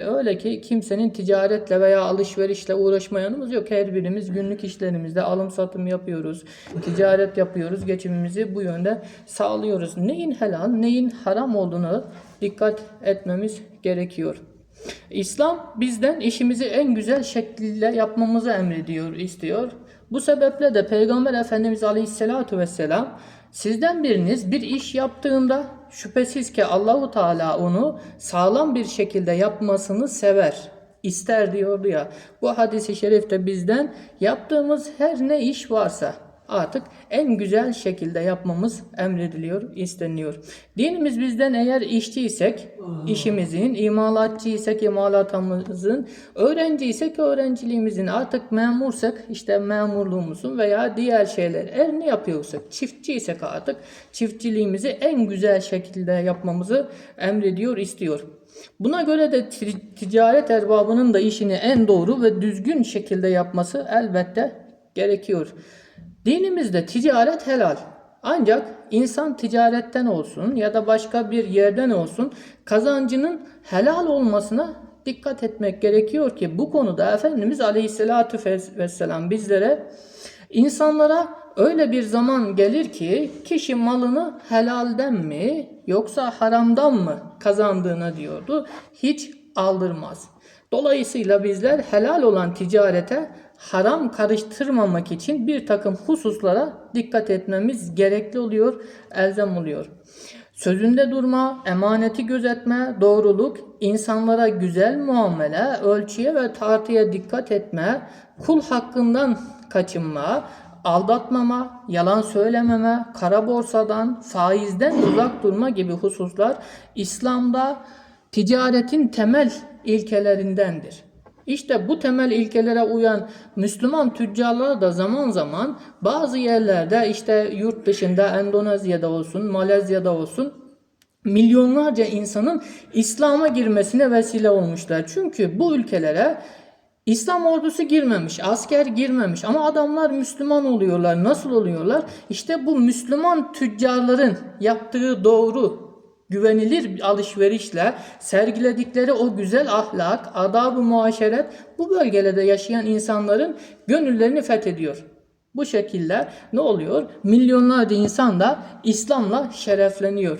Öyle ki kimsenin ticaretle veya alışverişle uğraşmayanımız yok. Her birimiz günlük işlerimizde alım satım yapıyoruz, ticaret yapıyoruz, geçimimizi bu yönde sağlıyoruz. Neyin helal, neyin haram olduğunu dikkat etmemiz gerekiyor. İslam bizden işimizi en güzel şekilde yapmamızı emrediyor, istiyor. Bu sebeple de Peygamber Efendimiz Aleyhisselatü Vesselam sizden biriniz bir iş yaptığında şüphesiz ki Allahu Teala onu sağlam bir şekilde yapmasını sever, ister diyordu ya. Bu hadisi şerifte bizden yaptığımız her ne iş varsa artık en güzel şekilde yapmamız emrediliyor, isteniyor. Dinimiz bizden eğer işçiysek işimizin, imalatçıysak imalatımızın, öğrenciysek öğrenciliğimizin, artık memursak işte memurluğumuzun veya diğer şeyler her ne yapıyorsak, çiftçiysek artık çiftçiliğimizi en güzel şekilde yapmamızı emrediyor, istiyor. Buna göre de ti- ticaret erbabının da işini en doğru ve düzgün şekilde yapması elbette gerekiyor. Dinimizde ticaret helal. Ancak insan ticaretten olsun ya da başka bir yerden olsun kazancının helal olmasına dikkat etmek gerekiyor ki bu konuda Efendimiz Aleyhisselatü Vesselam bizlere insanlara öyle bir zaman gelir ki kişi malını helalden mi yoksa haramdan mı kazandığına diyordu. Hiç aldırmaz. Dolayısıyla bizler helal olan ticarete haram karıştırmamak için bir takım hususlara dikkat etmemiz gerekli oluyor, elzem oluyor. Sözünde durma, emaneti gözetme, doğruluk, insanlara güzel muamele, ölçüye ve tartıya dikkat etme, kul hakkından kaçınma, aldatmama, yalan söylememe, kara borsadan, faizden uzak durma gibi hususlar İslam'da ticaretin temel ilkelerindendir. İşte bu temel ilkelere uyan Müslüman tüccarlar da zaman zaman bazı yerlerde işte yurt dışında Endonezya'da olsun, Malezya'da olsun milyonlarca insanın İslam'a girmesine vesile olmuşlar. Çünkü bu ülkelere İslam ordusu girmemiş, asker girmemiş ama adamlar Müslüman oluyorlar. Nasıl oluyorlar? İşte bu Müslüman tüccarların yaptığı doğru, güvenilir alışverişle sergiledikleri o güzel ahlak, adab-ı muaşeret bu bölgelerde yaşayan insanların gönüllerini fethediyor. Bu şekilde ne oluyor? Milyonlarca insan da İslam'la şerefleniyor.